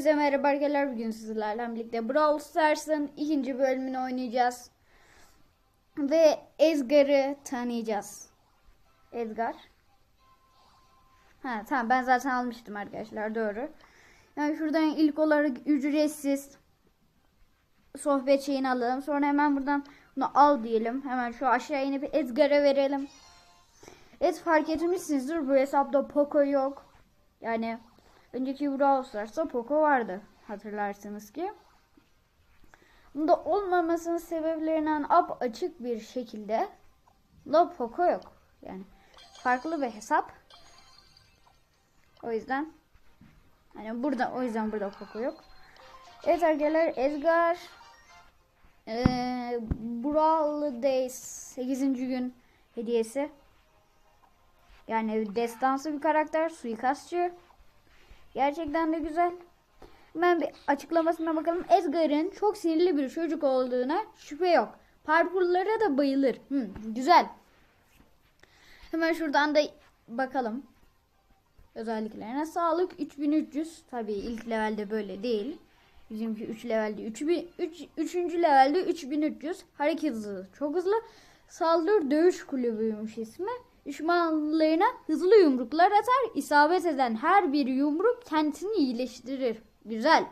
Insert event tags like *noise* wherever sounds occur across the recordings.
Hepinize merhaba arkadaşlar. Bugün sizlerle birlikte Brawl Stars'ın ikinci bölümünü oynayacağız. Ve Edgar'ı tanıyacağız. Edgar. Ha tamam ben zaten almıştım arkadaşlar doğru. Yani şuradan ilk olarak ücretsiz sohbet şeyini alalım. Sonra hemen buradan bunu al diyelim. Hemen şu aşağı inip Edgar'a verelim. Evet fark etmişsinizdir bu hesapta Poco yok. Yani önceki Brawl Stars'ta Poco vardı hatırlarsınız ki. Bunda olmamasının sebeplerinden ap açık bir şekilde da Poco yok. Yani farklı bir hesap. O yüzden hani burada o yüzden burada Poco yok. Evet arkadaşlar Edgar ee, Brawl Days 8. gün hediyesi. Yani destansı bir karakter, suikastçı. Gerçekten de güzel. Hemen bir açıklamasına bakalım. Edgar'ın çok sinirli bir çocuk olduğuna şüphe yok. Parkurlara da bayılır. Hı, güzel. Hemen şuradan da bakalım. Özelliklerine. Sağlık 3300. Tabii ilk levelde böyle değil. Bizimki 3 levelde 3000 3. 3. levelde 3300. Hareket hızı çok hızlı. Saldırı dövüş kulübüymüş ismi. Düşmanlarına hızlı yumruklar atar. İsabet eden her bir yumruk kendisini iyileştirir. Güzel.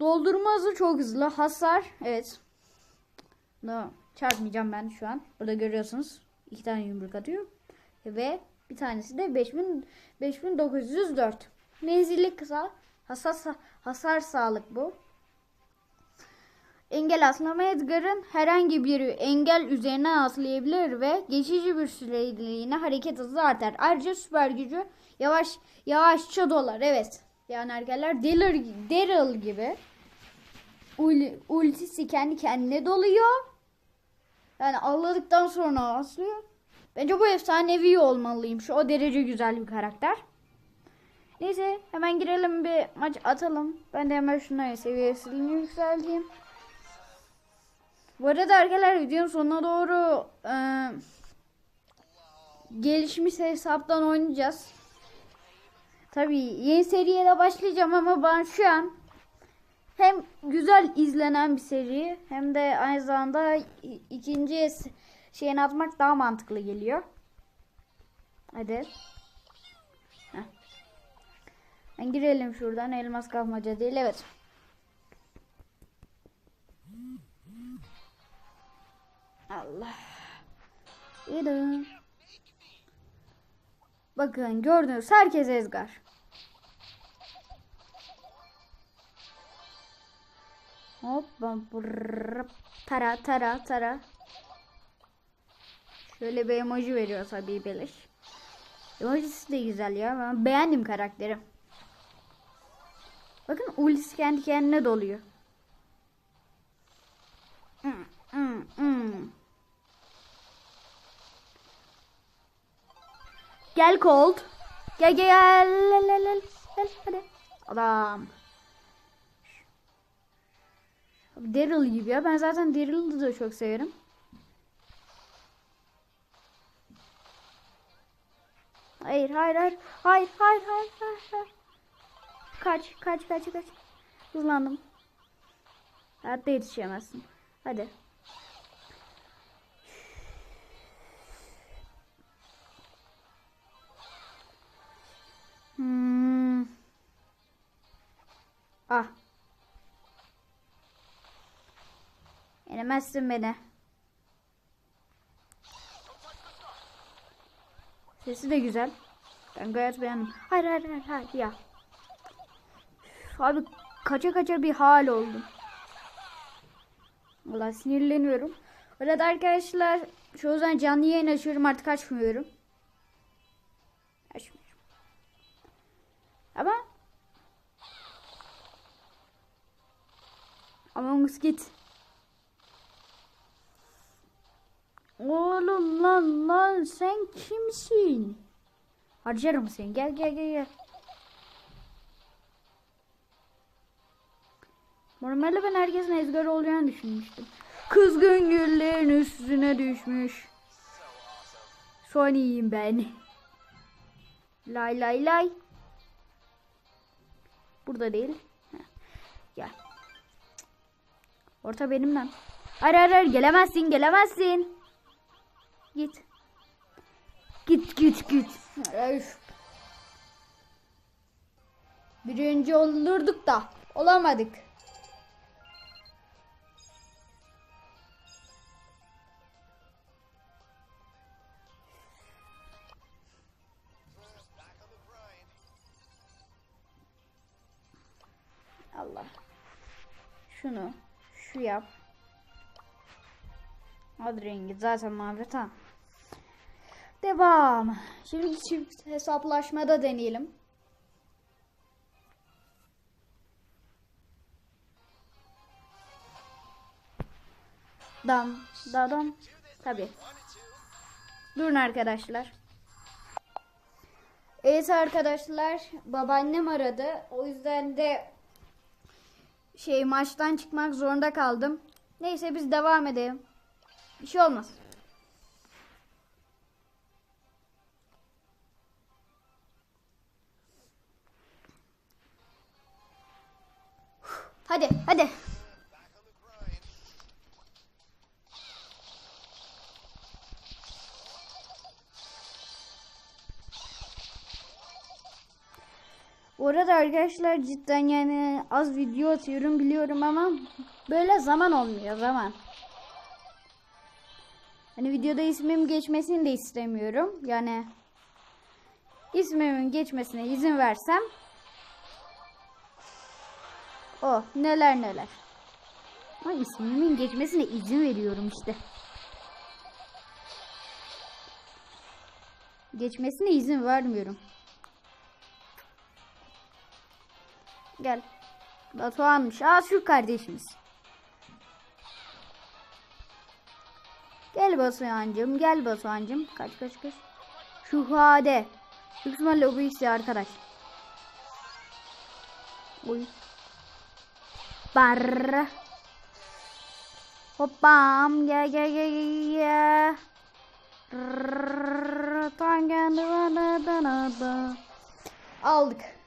Doldurma hızı çok hızlı. Hasar. Evet. No, çarpmayacağım ben şu an. Burada görüyorsunuz. iki tane yumruk atıyor. Ve bir tanesi de 5000, 5904. Menzilli kısa. Hasar, hasar sağlık bu. Engel atlama Edgar'ın herhangi bir engel üzerine atlayabilir ve geçici bir süreliğine hareket hızı artar. Ayrıca süper gücü yavaş yavaşça dolar. Evet. Yani erkekler Daryl, Daryl gibi ul, ultisi kendi kendine doluyor. Yani ağladıktan sonra aslıyor. Bence bu efsanevi olmalıymış. O derece güzel bir karakter. Neyse hemen girelim bir maç atalım. Ben de hemen şunları seviyesini yükselteyim. Bu arada arkadaşlar videonun sonuna doğru e, gelişmiş hesaptan oynayacağız. Tabii yeni seriye de başlayacağım ama ben şu an hem güzel izlenen bir seri hem de aynı zamanda ikinci şeyini atmak daha mantıklı geliyor. Hadi. Heh. Girelim şuradan elmas kalmaca değil evet. Allah. İyi Bakın gördünüz herkes ezgar. Hop tara tara tara. Şöyle bir emoji veriyor tabii beleş. Emojisi de güzel ya. Ben beğendim karakteri. Bakın ultisi kendi kendine doluyor. Hmm, hmm, hmm. Gel Colt. Gel gel. Gel gel gel. Gel hadi. Adam. Daryl gibi ya. Ben zaten Daryl'ı da çok severim. Hayır hayır hayır. Hayır hayır hayır hayır. hayır. Kaç kaç kaç kaç. Hızlandım. Hayatta yetişemezsin. Hadi. Ah. Yenemezsin beni. Sesi de güzel. Ben gayet beğendim. Hayır hayır hayır, hayır ya. Abi kaça kaça bir hal oldum. Valla sinirleniyorum. Orada arkadaşlar çoğu zaman canlı yayın açıyorum artık. Açmıyorum. Among Us git. Oğlum lan lan sen kimsin? Harcarım seni. Gel gel gel gel. Normalde ben herkesin ezgar olacağını düşünmüştüm. Kızgın güllerin üstüne düşmüş. Sony'yim ben. Lay lay lay. Burada değil. Gel. Orta benim lan. Hayır hayır hayır gelemezsin gelemezsin. Git. Git git git. Birinci olurduk da olamadık. Yap. Ad rengi zaten mavi tamam. Devam. Şimdi çift hesaplaşmada deneyelim. Dam, dadam. Tabi. Durun arkadaşlar. Evet arkadaşlar, babaannem aradı. O yüzden de şey maçtan çıkmak zorunda kaldım. Neyse biz devam edelim. Bir şey olmaz. Hadi, hadi. Arada arkadaşlar cidden yani az video atıyorum biliyorum ama böyle zaman olmuyor zaman. Hani videoda ismim geçmesini de istemiyorum. Yani ismimin geçmesine izin versem o neler neler. Ama ismimin geçmesine izin veriyorum işte. Geçmesine izin vermiyorum. Gel. Batuhan'mış. Aa şu kardeşimiz. Gel Batuhan'cım. Gel Batuhan'cım. Kaç kaç kaç. Şu hade. Büyük ihtimalle bu ikisi arkadaş. Uy. Bar. Hoppam. Gel gel gel gel gel. Aldık.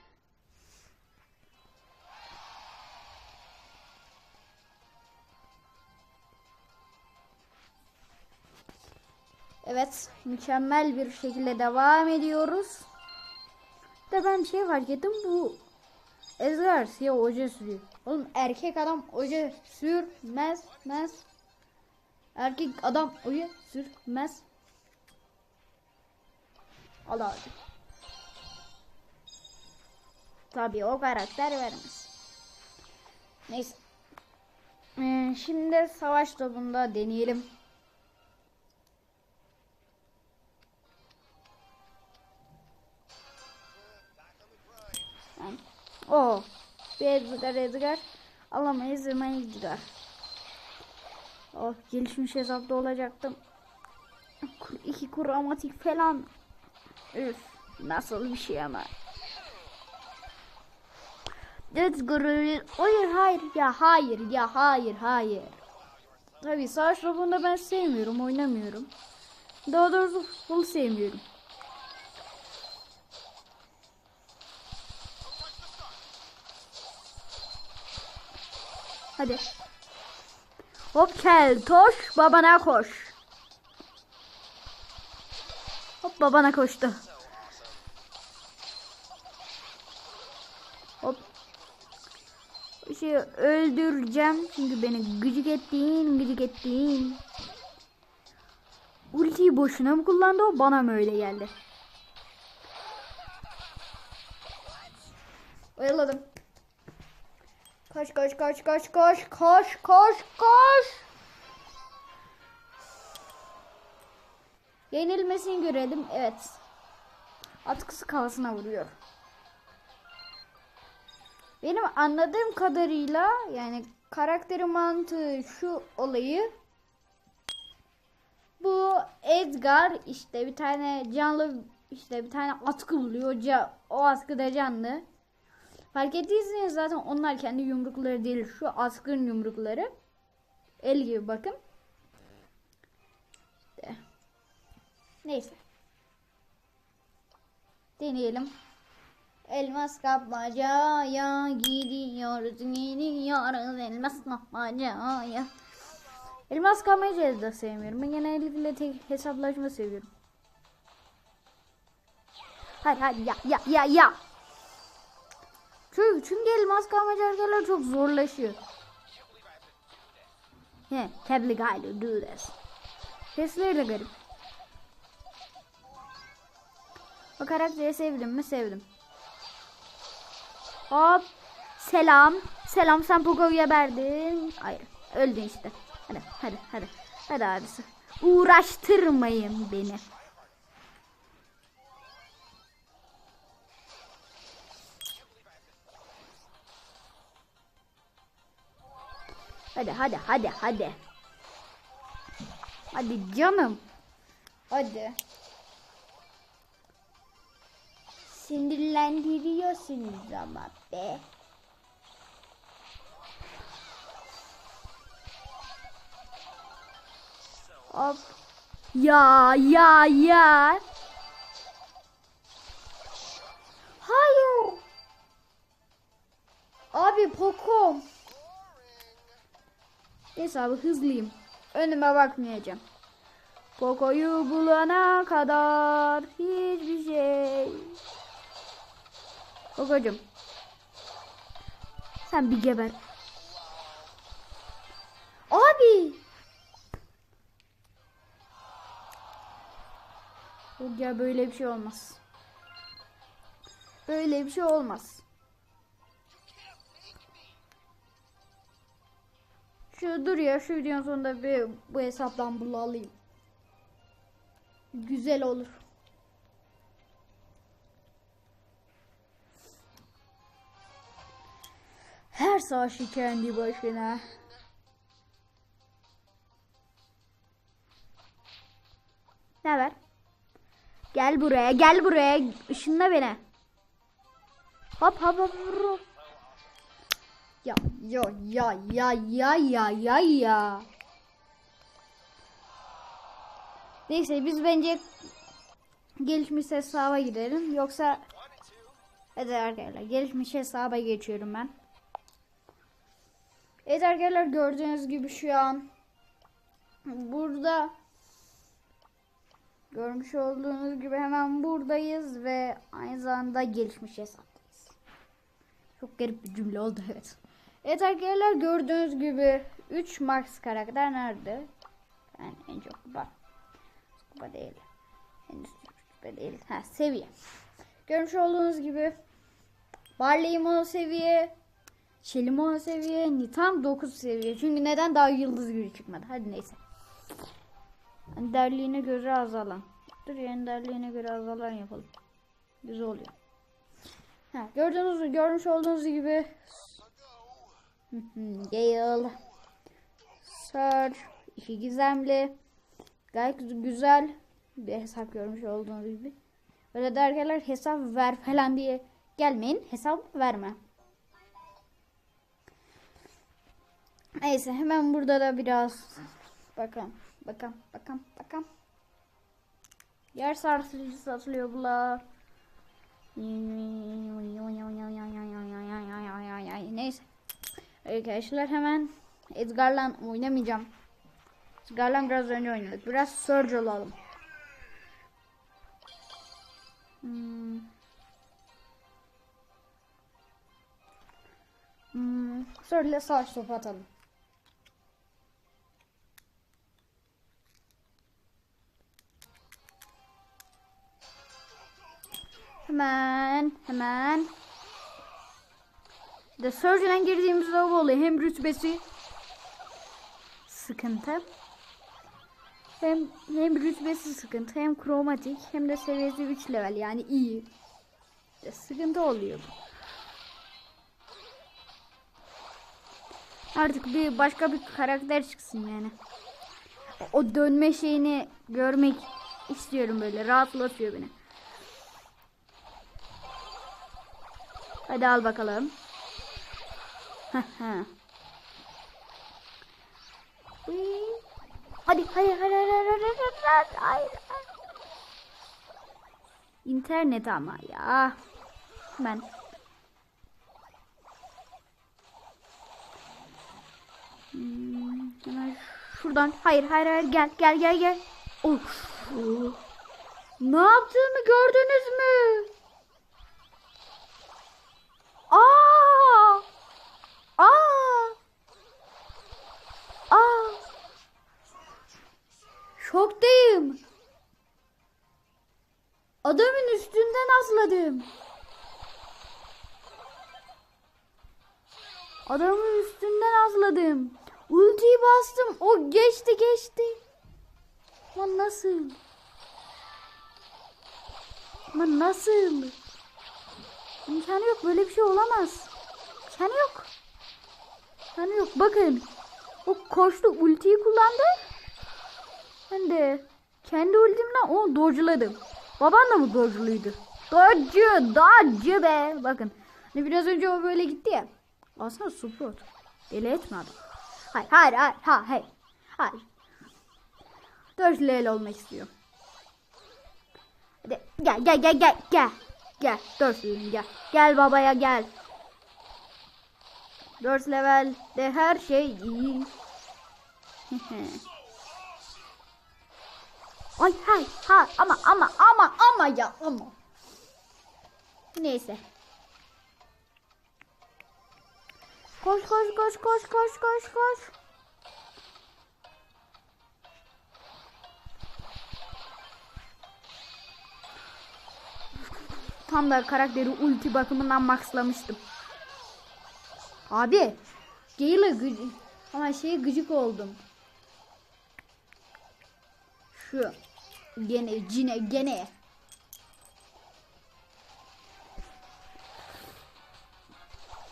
Evet, mükemmel bir şekilde devam ediyoruz. De ben şey fark ettim bu Ezgar siyah oje sürüyor. Oğlum erkek adam oje sürmez, mez. Erkek adam oje sürmez. Allah Allah. Tabii o karakter vermez. Neyse. Ee, şimdi savaş topunda deneyelim. O bir Edgar Edgar alamayız hemen Edgar. Oh gelişmiş hesapta olacaktım. İki kromatik falan. Üf nasıl bir şey ama. Edgar hayır hayır ya hayır ya hayır hayır. Tabii savaş robunda ben sevmiyorum oynamıyorum. Daha doğrusu full sevmiyorum. Hadi. Hop kel toş babana koş. Hop babana koştu. Hop. Şey öldüreceğim. Çünkü beni gıcık ettin, gıcık ettin. Ultiyi boşuna mı kullandı o? Bana mı öyle geldi? Oyaladım. Koş koş koş koş koş koş koş koş. Yenilmesini görelim. Evet. Atkısı kafasına vuruyor. Benim anladığım kadarıyla yani karakterin mantığı şu olayı bu Edgar işte bir tane canlı işte bir tane atkı buluyor. O atkı da canlı. Fark ettiyseniz zaten onlar kendi yumrukları değil. Şu askın yumrukları. El gibi bakın. De. Neyse. Deneyelim. Elmas kapmacaya gidiyoruz gidiyoruz elmas kapmacaya. Elmas kapmacayı da sevmiyorum. Ben genellikle tek hesaplaşma seviyorum. Hadi hadi ya ya ya ya. Çünkü, çünkü elmas arkadaşlar çok zorlaşıyor. Yeah, I to do this. Sesleri de garip. O karakteri sevdim mi? Sevdim. Hop. Selam. Selam sen Poco geberdin. Hayır. Öldün işte. Hadi hadi hadi. Hadi abisi. Uğraştırmayın beni. Hadi hadi hadi hadi. Hadi canım. Hadi. Sinirlendiriyorsunuz ama be. Hop. Ya ya ya. Hayır. Abi Poco. Neyse abi hızlıyım. Önüme bakmayacağım. Poco'yu bulana kadar hiçbir şey. Poco'cum. Sen bir geber. Abi. Yok ya böyle bir şey olmaz. Böyle bir şey olmaz. Şu dur ya şu videonun sonunda bir bu hesaptan bunu alayım. Güzel olur. Her savaşı kendi başına. Ne ver? Gel buraya, gel buraya. Işınla beni. Hop hop hop. hop. Ya ya ya ya ya ya ya ya. Neyse biz bence gelişmiş hesaba gidelim. Yoksa Evet arkadaşlar gelişmiş hesaba geçiyorum ben. Evet arkadaşlar gördüğünüz gibi şu an burada görmüş olduğunuz gibi hemen buradayız ve aynı zamanda gelişmiş hesaptayız. Çok garip bir cümle oldu *laughs* evet. Evet arkadaşlar gördüğünüz gibi 3 Max karakter nerede? Yani en çok kupa. Kupa değil. Henüz kupa değil. Ha seviye. Görmüş olduğunuz gibi Barley mono seviye. Shelly seviye. Nitam 9 seviye. Çünkü neden daha yıldız gücü çıkmadı? Hadi neyse. Yani derliğine göre azalan. Dur yani derliğine göre azalan yapalım. Güzel oluyor. Ha, gördüğünüz görmüş olduğunuz gibi Gale Sir işi gizemli gayet güzel bir hesap görmüş olduğunuz gibi. Öyle derkeler hesap ver falan diye gelmeyin. Hesap verme. Neyse hemen burada da biraz bakalım. Bakalım. Bakalım. Bakalım. Yer sarsıcı satılıyor bunlar. Neyse. Arkadaşlar hemen Edgar'la oynamayacağım. Edgar'la biraz önce oynadık. Biraz Surge olalım. Hmm. Hmm. Surge'le savaş topu atalım. Hemen, hemen. The Surgeon'a girdiğimiz lavabo oluyor. Hem rütbesi sıkıntı. Hem hem rütbesi sıkıntı, hem kromatik, hem de seviyesi 3 level yani iyi. İşte sıkıntı oluyor. Artık bir başka bir karakter çıksın yani. O dönme şeyini görmek istiyorum böyle. Rahatlatıyor beni. Hadi al bakalım. Hadi hadi hadi hadi hadi hadi hadi İnternet ama ya. Ben. Hmm, hemen şuradan. Hayır hayır hayır gel gel gel gel. Of. Ne yaptığımı gördünüz mü? Aa! Atladım. Adamın üstünden atladım. Ultiyi bastım. O geçti geçti. Ama nasıl? Ama nasıl? İmkanı yok. Böyle bir şey olamaz. İmkanı yok. İmkanı yok. Bakın. O koştu. Ultiyi kullandı. Ben de kendi ultimle onu dodge'ladım. Baban da mı dodge'luydu? Dodge, dodge be. Bakın. Hani biraz önce o böyle gitti ya. Aslında support. Deli etme adam. Hayır, hayır, hayır, ha, hayır. Hayır. Dodge'le olmak istiyor. Hadi gel, gel, gel, gel, gel. Gel, Dodge'leyim gel. Gel babaya gel. 4 levelde her şey iyi. *laughs* Ay hay ha ama ama ama ama ya ama. Neyse. Koş koş koş koş koş koş koş. Tam da karakteri ulti bakımından maxlamıştım. Abi. Gale gıcık. Ama şey gıcık oldum. Şu. Gene cine gene.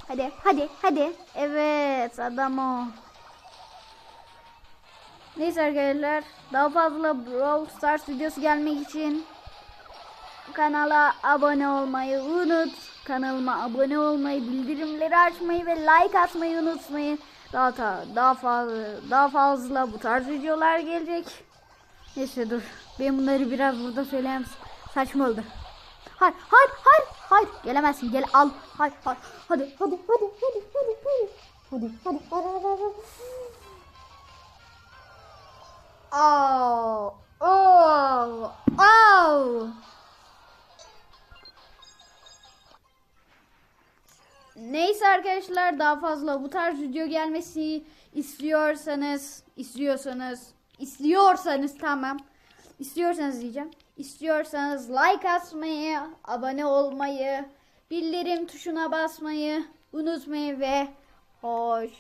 Hadi hadi hadi. Evet adam o. Neyse arkadaşlar daha fazla Brawl Stars videosu gelmek için kanala abone olmayı unut. Kanalıma abone olmayı, bildirimleri açmayı ve like atmayı unutmayın. Daha da, daha fazla daha fazla bu tarz videolar gelecek. Neyse dur. Ben bunları biraz burada söyleyeyim. Saçma oldu. Hayır, hayır, hayır, hayır. Gelemezsin. Gel al. Hayır, hayır. Hadi, hadi, hadi, hadi, hadi, hadi. Hadi, hadi, hadi, hadi, hadi. Oh, oh, oh. Neyse arkadaşlar daha fazla bu tarz video gelmesi istiyorsanız istiyorsanız istiyorsanız tamam istiyorsanız diyeceğim istiyorsanız like atmayı abone olmayı bildirim tuşuna basmayı unutmayın ve hoş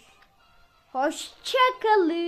hoşça kalın.